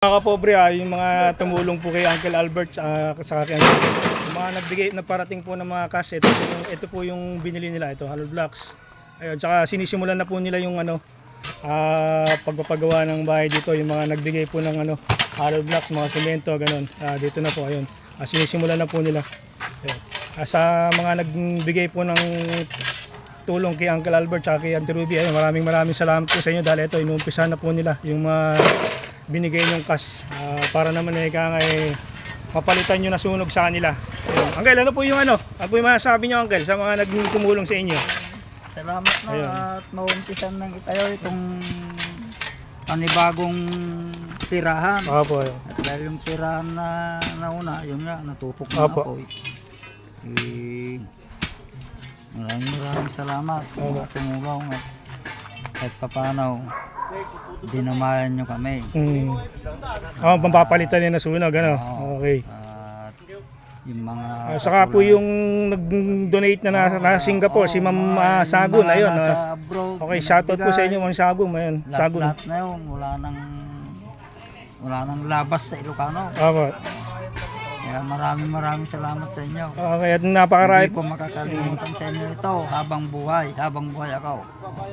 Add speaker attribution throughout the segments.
Speaker 1: Mga kapobre ah, yung mga tumulong po kay Uncle Albert uh, sa akin. Yung mga nagbigay, nagparating po ng mga cash, ito po yung, ito po yung binili nila, ito, hollow blocks. Ayun, tsaka sinisimulan na po nila yung ano, ah pagpapagawa ng bahay dito, yung mga nagbigay po ng ano, hollow blocks, mga semento, ganun. Ah, dito na po, ayun. Ah, sinisimulan na po nila. Ayun. Ah, sa mga nagbigay po ng tulong kay Uncle Albert at kay Auntie Ruby. Ayun, maraming maraming salamat po sa inyo dahil ito, inuumpisa na po nila yung mga binigay yung cash Ah, para naman eh kaya nga eh, mapalitan nyo na sunog sa kanila. Ayun. Uncle, ano po yung ano? Ano po yung masasabi nyo, Uncle, sa mga naging tumulong sa inyo?
Speaker 2: Salamat na
Speaker 1: Ayun.
Speaker 2: at maumpisan ng itayo itong panibagong tirahan.
Speaker 1: Opo, ayun.
Speaker 2: At dahil yung tirahan na nauna, yun nga, natupok na
Speaker 1: Opo.
Speaker 2: ako. Eh. Eh, maraming maraming salamat sa mga tumulong at kahit papanaw, dinamayan nyo kami.
Speaker 1: Mm. Oh, pampapalitan nyo na sunog, ano?
Speaker 2: Oo.
Speaker 1: Okay.
Speaker 2: At yung mga...
Speaker 1: Ah, saka po yung nag-donate na nasa, nasa Singapore, si Ma'am ah, Sagun, ayun. ah. okay, shoutout po sa inyo, Ma'am Sagun, ayun.
Speaker 2: Lahat,
Speaker 1: Sagun.
Speaker 2: lahat na yun, wala nang wala nang labas sa Ilocano.
Speaker 1: Opo.
Speaker 2: Kaya maraming maraming salamat sa inyo.
Speaker 1: Okay, at napakarami
Speaker 2: Hindi ko makakalimutan sa inyo ito habang buhay, habang buhay ako.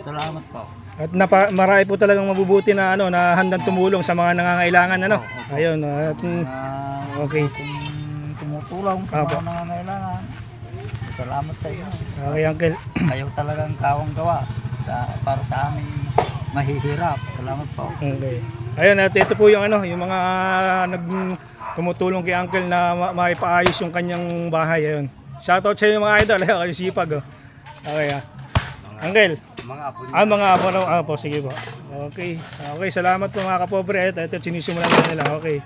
Speaker 2: Salamat po.
Speaker 1: At napa, marami po talagang mabubuti na ano na handang tumulong sa mga nangangailangan ano.
Speaker 2: Opo.
Speaker 1: Ayun, at mm, Okay.
Speaker 2: Tumutulong sa
Speaker 1: Apo.
Speaker 2: mga nangangailangan, salamat sa inyo.
Speaker 1: okay uncle.
Speaker 2: Kayo talagang kawang gawa sa, para sa aming mahihirap. Salamat po.
Speaker 1: Okay. Ayun, at ito po yung ano, yung mga nag tumutulong kay uncle na ma- maipaayos yung kanyang bahay ayun. Shoutout sa inyo mga idol, ayun, kayo sipag oh. Okay ah. Uncle,
Speaker 2: Mga apo
Speaker 1: ah mga apo na, ah, po, sige po. Okay. Okay, salamat po mga kapobre. Ito, ito sinisimulan na nila. Okay.